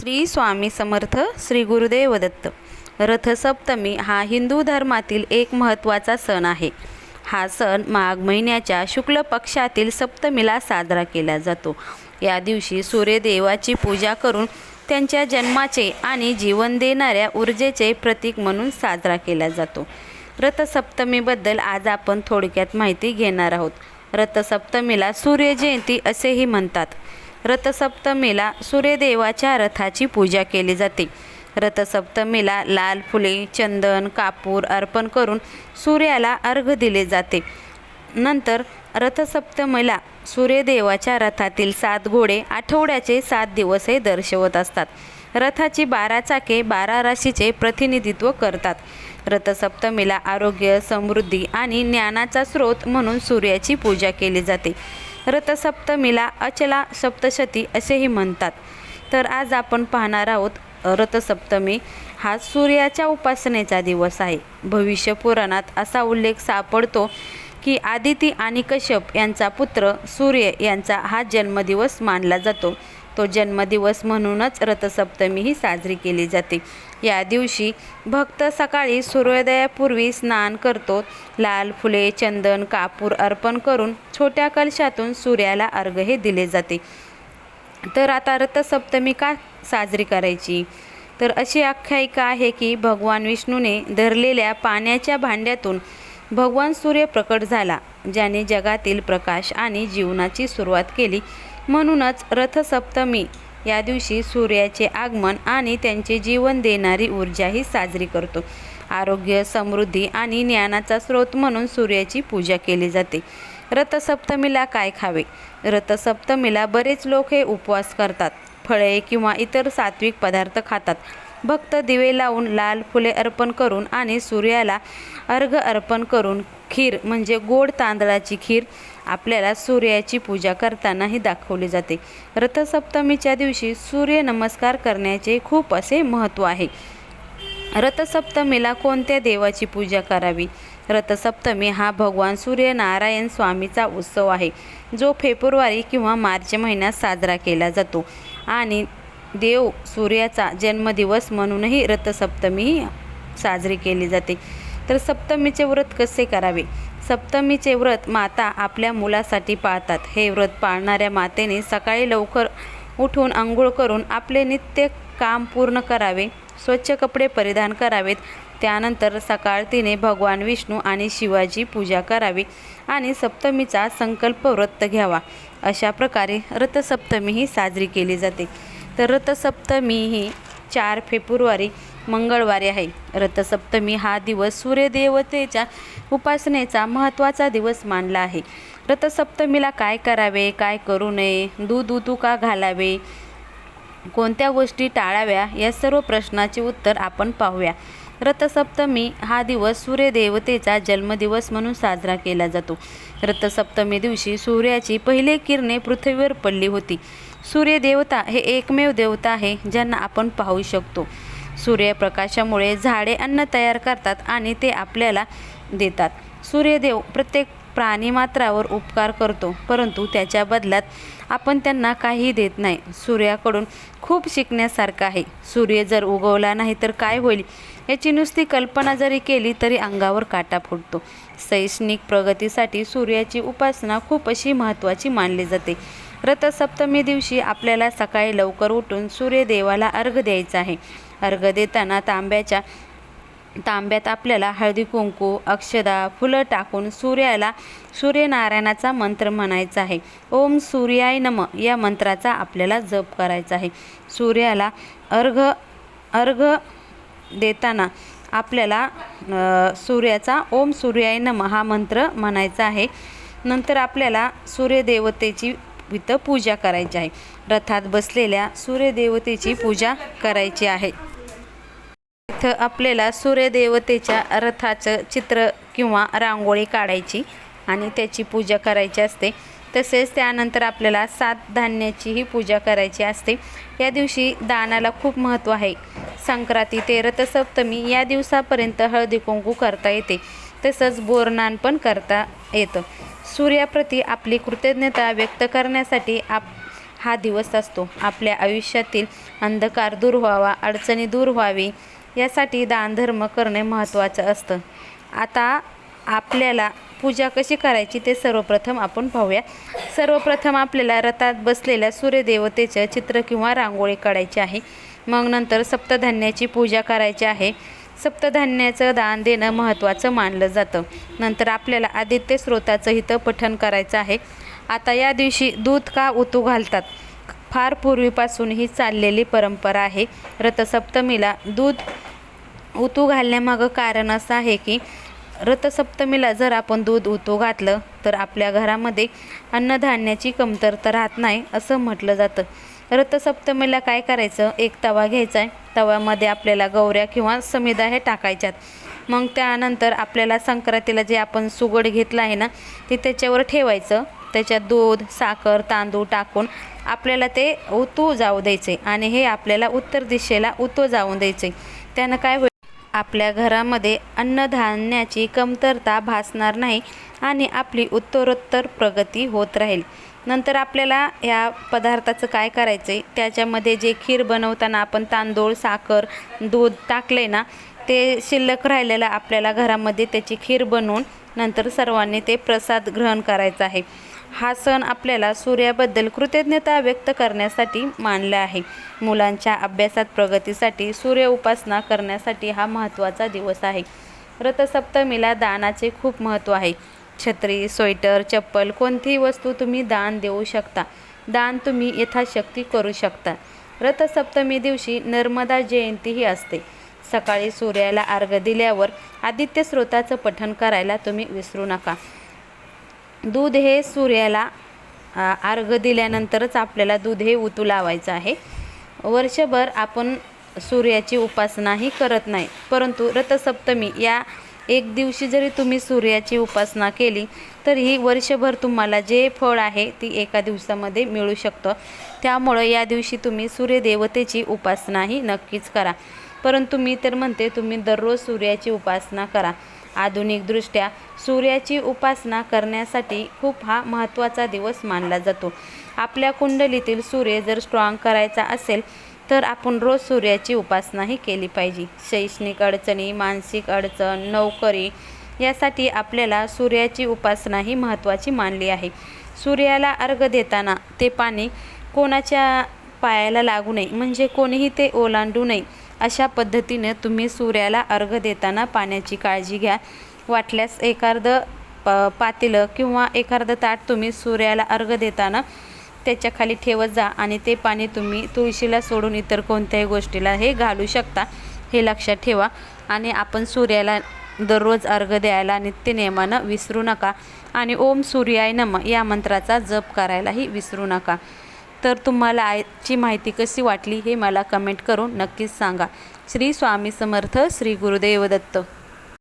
श्री स्वामी समर्थ श्री गुरुदेव दत्त. रथसप्तमी हा हिंदू धर्मातील एक महत्त्वाचा सण आहे. हा सण माघ महिन्याच्या शुक्ल पक्षातील सप्तमीला साजरा केला जातो. या दिवशी सूर्यदेवाची पूजा करून त्यांच्या जन्माचे आणि जीवन देणाऱ्या ऊर्जेचे प्रतीक म्हणून साजरा केला जातो. रथसप्तमीबद्दल आज आपण थोडक्यात माहिती घेणार आहोत. रथसप्तमीला सूर्यजयंती असेही म्हणतात. रथसप्तमीला सूर्यदेवाच्या रथाची पूजा केली जाते. रथसप्तमीला लाल फुले चंदन कापूर अर्पण करून सूर्याला अर्घ दिले जाते. नंतर रथसप्तमीला सूर्यदेवाच्या रथातील सात घोडे आठवड्याचे सात दिवस हे दर्शवत असतात. रथाची बारा चाके बारा राशीचे प्रतिनिधित्व करतात. रथसप्तमीला आरोग्य समृद्धी आणि ज्ञानाचा स्रोत म्हणून सूर्याची पूजा केली जाते. रथसप्तमीला अचला सप्तशती असेही म्हणतात. तर आज आपण पाहणार आहोत रथसप्तमी हा सूर्याच्या उपासनेचा दिवस आहे. भविष्य पुराणात असा उल्लेख सापडतो की आदिती आणि कश्यप यांचा पुत्र सूर्य यांचा हा जन्मदिवस मानला जातो. तो जन्मदिवस म्हणूनच रथसप्तमी ही साजरी केली जाते. या दिवशी भक्त सकाळी सूर्योदयापूर्वी स्नान करतो. लाल फुले चंदन कापूर अर्पण करून छोट्या कलशातून सूर्याला अर्घ हे दिले जाते. तर आता रथसप्तमी का साजरी करायची? तर अशी आख्यायिका आहे की भगवान विष्णूने धरलेल्या पाण्याच्या भांड्यातून भगवान सूर्य प्रकट झाला ज्याने जगातील प्रकाश आणि जीवनाची सुरुवात केली. म्हणूनच रथसप्तमी या दिवशी सूर्याचे आगमन आणि त्यांचे जीवन देणारी ऊर्जाही साजरी करतो. आरोग्य समृद्धी आणि ज्ञानाचा स्रोत म्हणून सूर्याची पूजा केली जाते. रथसप्तमीला काय खावे? रथसप्तमीला बरेच लोक हे उपवास करतात. फळे किंवा इतर सात्विक पदार्थ खातात. भक्त दिवे लावून लाल फुले अर्पण करून आणि सूर्याला अर्घ अर्पण करून खीर म्हणजे गोड तांदळाची खीर आपल्याला सूर्याची पूजा करतानाही दाखवली जाते. रथसप्तमीच्या दिवशी सूर्य नमस्कार करण्याचे खूप असे महत्त्व आहे. रथसप्तमीला कोणत्या देवाची पूजा करावी? रथसप्तमी हा भगवान सूर्यनारायण स्वामीचा उत्सव आहे जो फेब्रुवारी किंवा मार्च महिन्यात साजरा केला जातो. आणि देव सूर्याचा जन्मदिवस म्हणूनही रथसप्तमी ही साजरी केली जाते. तर सप्तमीचे व्रत कसे करावे? सप्तमीचे व्रत माता आपल्या मुलासाठी पाळतात. हे व्रत पाळणाऱ्या मातेने सकाळी लवकर उठून आंघोळ करून आपले नित्य काम पूर्ण करावे स्वच्छ कपडे परिधान करावेत. त्यानंतर सकाळ तिने भगवान विष्णू आणि शिवाजी पूजा करावी आणि सप्तमीचा संकल्प व्रत घ्यावा. अशा प्रकारे रथसप्तमी ही साजरी केली जाते. तर रथसप्तमी ही चार फेब्रुवारी मंगळवारी आहे. रथसप्तमी हा दिवस सूर्यदेवतेच्या उपासनेचा महत्त्वाचा दिवस मानला आहे. रथसप्तमीला काय करावे काय करू नये दूध उतू का घालावे कोणत्या गोष्टी टाळाव्या या सर्व प्रश्नाचे उत्तर आपण पाहूया. रथसप्तमी हा दिवस सूर्यदेवतेचा जन्मदिवस म्हणून साजरा केला जातो. रथसप्तमी दिवशी सूर्याची पहिली किरणे पृथ्वीवर पडली होती. सूर्यदेवता हे एकमेव देवता आहे ज्यांना आपण पाहू शकतो. सूर्यप्रकाशामुळे झाडे अन्न तयार करतात आणि ते आपल्याला देतात. सूर्यदेव प्रत्येक प्राणीमात्रावर उपकार करतो परंतु त्याच्या बदल्यात आपण त्यांना काही देत नाही. सूर्याकडून खूप शिकण्यासारखं आहे. सूर्य जर उगवला नाही तर काय होईल? याची नुसती कल्पना जरी केली तरी अंगावर काटा फुटतो. शैक्षणिक प्रगतीसाठी सूर्याची उपासना खूप अशी महत्त्वाची मानली जाते. रथसप्तमी दिवशी आपल्याला सकाळी लवकर उठून सूर्यदेवाला अर्घ द्यायचा आहे. अर्घ देताना तांब्याच्या तांब्यात आपल्याला हळदी कुंकू अक्षदा फुलं टाकून सूर्याला सूर्यनारायणाचा मंत्र म्हणायचा आहे. ओम सूर्याय नम या मंत्राचा आपल्याला जप करायचा आहे. सूर्याला अर्घ अर्घ देताना आपल्याला सूर्याचा ओम सूर्याय नम हा मंत्र म्हणायचा आहे. नंतर आपल्याला सूर्यदेवतेची इथं पूजा करायची आहे. रथात बसलेल्या सूर्यदेवतेची पूजा करायची आहे. इथं आपल्याला सूर्यदेवतेच्या रथाचं चित्र किंवा रांगोळी काढायची आणि त्याची पूजा करायची असते. तसेच त्यानंतर आपल्याला सात धान्याचीही पूजा करायची असते. या दिवशी दानाला खूप महत्त्व आहे. संक्रांती ते रथसप्तमी या दिवसापर्यंत हळदी कुंकू करता येते. तसंच बोरनान पण करता येतं. सूर्याप्रती आपली कृतज्ञता व्यक्त करण्यासाठी आप हा दिवस असतो. आपल्या आयुष्यातील अंधकार दूर व्हावा अडचणी दूर व्हावी यासाठी दानधर्म करणे महत्त्वाचं असतं. आता आपल्याला पूजा कशी करायची ते सर्वप्रथम आपण पाहूया. सर्वप्रथम आपल्याला रथात बसलेल्या सूर्यदेवतेचं चित्र किंवा रांगोळी काढायची आहे. मग नंतर सप्तधान्याची पूजा करायची आहे. सप्तधान्याचं दान देणं महत्त्वाचं मानलं जातं. नंतर आपल्याला आदित्य स्रोताचं हितं पठण करायचं आहे. आता या दिवशी दूध का उतू घालतात? फार पूर्वीपासून ही चाललेली परंपरा आहे. रथसप्तमीला दूध उतू घालण्यामागं कारण असं आहे की रथसप्तमीला जर आपण दूध उतू घातलं तर आपल्या घरामध्ये अन्नधान्याची कमतरता राहत नाही असं म्हटलं जातं. रथसप्तमीला काय करायचं? एक तवा घ्यायचा आहे. तव्यामध्ये आपल्याला गौऱ्या किंवा समिदा हे टाकायच्यात. मग त्यानंतर आपल्याला संक्रांतीला जे आपण सुगड घेतलं आहे ना ते त्याच्यावर ठेवायचं. त्याच्यात दूध साखर तांदूळ टाकून आपल्याला ते उतू जाऊ द्यायचे आणि हे आपल्याला उत्तर दिशेला उतू जाऊन द्यायचे. त्यानं काय होईल आपल्या घरामध्ये अन्नधान्याची कमतरता भासणार नाही आणि आपली उत्तरोत्तर प्रगती होत राहील. नंतर आपल्याला या पदार्थाचं काय करायचं आहे त्याच्यामध्ये जे खीर बनवताना आपण तांदूळ साखर दूध टाकले ना ते शिल्लक राहिलेलं आपल्याला घरामध्ये त्याची खीर बनवून नंतर सर्वांनी ते प्रसाद ग्रहण करायचा आहे. हा सण आपल्याला सूर्याबद्दल कृतज्ञता व्यक्त करण्यासाठी मानला आहे. मुलांच्या अभ्यासात प्रगतीसाठी सूर्य उपासना करण्यासाठी हा महत्त्वाचा दिवस आहे. रथसप्तमीला दानाचे खूप महत्त्व आहे. छत्री स्वेटर चप्पल कोणतीही वस्तू तुम्ही दान देऊ शकता. दान तुम्ही यथाशक्ती करू शकता. रथसप्तमी दिवशी नर्मदा जयंतीही असते. सकाळी सूर्याला अर्घ दिल्यावर आदित्य स्रोताचं पठण करायला तुम्ही विसरू नका. दूध हे सूर्याला अर्घ दिल्यानंतरच आपल्याला दूध हे उतू लावायचं आहे. वर्षभर आपण सूर्याची उपासनाही करत नाही परंतु रथसप्तमी या एक दिवशी जरी तुम्ही सूर्याची उपासना केली तरीही वर्षभर तुम्हाला जे फळ आहे ती एका दिवसामध्ये मिळू शकतं. त्यामुळं या दिवशी तुम्ही सूर्यदेवतेची उपासनाही नक्कीच करा. परंतु मी तर म्हणते तुम्ही दररोज सूर्याची उपासना करा. आधुनिकदृष्ट्या सूर्याची उपासना करण्यासाठी खूप हा महत्त्वाचा दिवस मानला जातो. आपल्या कुंडलीतील सूर्य जर स्ट्रॉंग करायचा असेल तर आपण रोज सूर्याची उपासनाही केली पाहिजे. शैक्षणिक अडचणी मानसिक अडचण नोकरी यासाठी आपल्याला सूर्याची उपासना ही महत्त्वाची मानली आहे. सूर्याला अर्घ देताना ते पाणी कोणाच्या पायाला लागू नये म्हणजे कोणीही ते ओलांडू नये. अशा पद्धतीने तुम्ही सूर्याला अर्घ देताना पाण्याची काळजी घ्या. वाटल्यास एखादं प पातेलं किंवा एखादं ताट तुम्ही सूर्याला अर्घ देताना त्याच्याखाली ठेवत जा आणि ते पाणी तुम्ही तुळशीला सोडून इतर कोणत्याही गोष्टीला हे घालू शकता हे लक्षात ठेवा. आणि आपण सूर्याला दररोज अर्घ द्यायला नित्यनियमानं विसरू नका. आणि ओम सूर्याय नम या मंत्राचा जप करायलाही विसरू नका. तर तुम्हाला आजची माहिती कशी वाटली हे मला कमेंट करून नक्कीच सांगा. श्री स्वामी समर्थ श्री गुरुदेव दत्त.